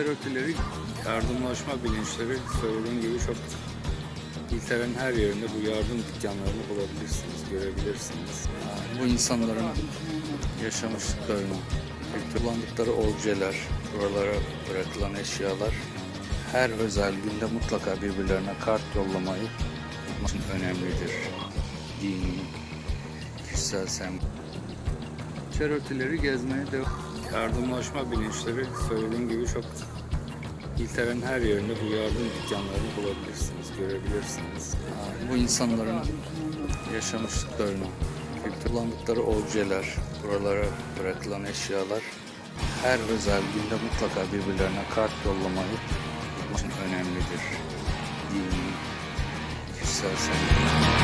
Örtüleri, yardımlaşma bilinçleri söylediğim gibi çok İngiltere'nin her yerinde bu yardım dükkanlarını bulabilirsiniz, görebilirsiniz. Bu insanların yaşamışlıklarını, kullandıkları objeler, buralara bırakılan eşyalar her özel günde mutlaka birbirlerine kart yollamayı için önemlidir. Dini, kişisel sem. Çer örtüleri gezmeye de yardımlaşma bilinçleri söylediğim gibi çok İngiltere'nin her yerinde bu yardım dükkanlarını bulabilirsiniz, görebilirsiniz. Bu insanların yaşamışlıklarını, kullandıkları objeler, buralara bırakılan eşyalar her özel günde mutlaka birbirlerine kart yollamayı için önemlidir. Dini, kişisel sem.